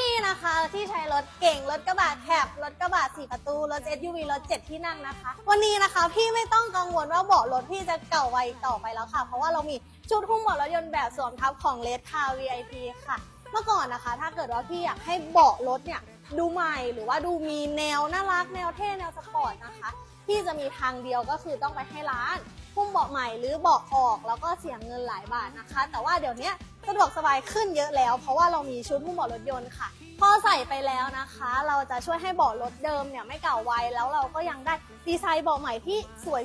พี่ๆนะคะที่ใช้รถเก่งรถกระบะแคบรถกระบะสี่ประตูรถ SUV รถ7ที่นั่งนะคะ วันนี้นะคะพี่ไม่ต้องกังวลว่าเบาะรถพี่จะเก่าไวต่อไปแล้วค่ะ เพราะว่าเรามีชุดหุ้มเบาะรถยนต์แบบสวมทับของ Red Car VIP ค่ะ เมื่อก่อนนะคะ ถ้าเกิดว่าพี่อยากให้เบาะรถเนี่ยดูใหม่หรือว่าดูมีแนวน่ารักแนวเท่แนวสปอร์ตนะคะ พี่จะมีทางเดียวก็คือต้องไปให้ร้าน บาะใหม่หรือเบาะออกแล้วก็เสียเงินหลายบาทนะคะ แต่ว่าเดี๋ยวนี้สะดวกสบายขึ้นเยอะแล้ว เพราะว่าเรามีชุดหุ้มเบาะรถยนต์ค่ะ พอใส่ไปแล้วนะคะ เราจะช่วยให้เบาะรถเดิมเนี่ยไม่เก่าไวแล้วเราก็ยังได้ดีไซน์เบาะใหม่ที่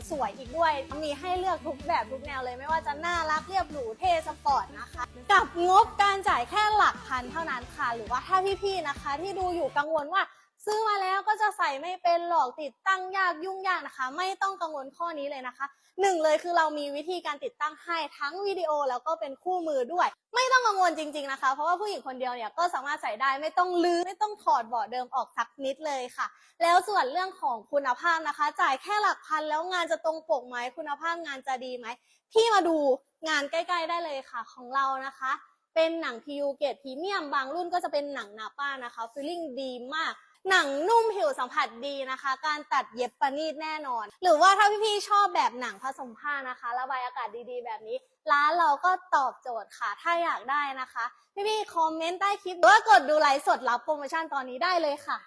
สวยๆอีกด้วย มีให้เลือกทุกแบบทุกแนวเลยไม่ว่าจะน่ารักเรียบหรูเท่สปอร์ตนะคะ กับงบการจ่ายแค่หลักพันเท่านั้นค่ะ หรือว่าถ้าพี่ๆนะคะ ที่ดูอยู่กังวลว่า ซื้อมาแล้วก็จะใส่ไม่เป็นหรอกติดตั้งยากยุ่งยากนะคะ ไม่ต้องกังวลข้อนี้เลยนะคะหนึ่งเลยคือเรามีวิธีการติดตั้งให้ทั้งวิดีโอแล้วก็เป็นคู่มือด้วย ไม่ต้องกังวลจริง ๆนะคะ เพราะว่าผู้หญิงคนเดียวเนี่ยก็สามารถใส่ได้ไม่ต้องลื้อไม่ต้องถอดเบาะเดิมออกสักนิดเลยค่ะ แล้วส่วนเรื่องของคุณภาพนะคะ จ่ายแค่หลักพันแล้วงานจะตรงปกไหมคุณภาพงานจะดีไหมพี่มาดูงานใกล้ๆได้เลยค่ะของเรานะคะเป็นหนัง PU เกรดพรีเมียมบางรุ่นก็จะเป็นหนังนาป้านะคะฟีลลิ่งดีมาก หนังนุ่มผิวสัมผัสดีนะคะ การตัดเย็บประณีตแน่นอน หรือว่าถ้าพี่ๆชอบแบบหนังผสมผ้านะคะระบายอากาศดีๆ แบบนี้ ร้านเราก็ตอบโจทย์ค่ะ ถ้าอยากได้นะคะ พี่ๆคอมเมนต์ใต้คลิปหรือว่ากดดูไลฟ์สดรับโปรโมชั่นตอนนี้ได้เลยค่ะ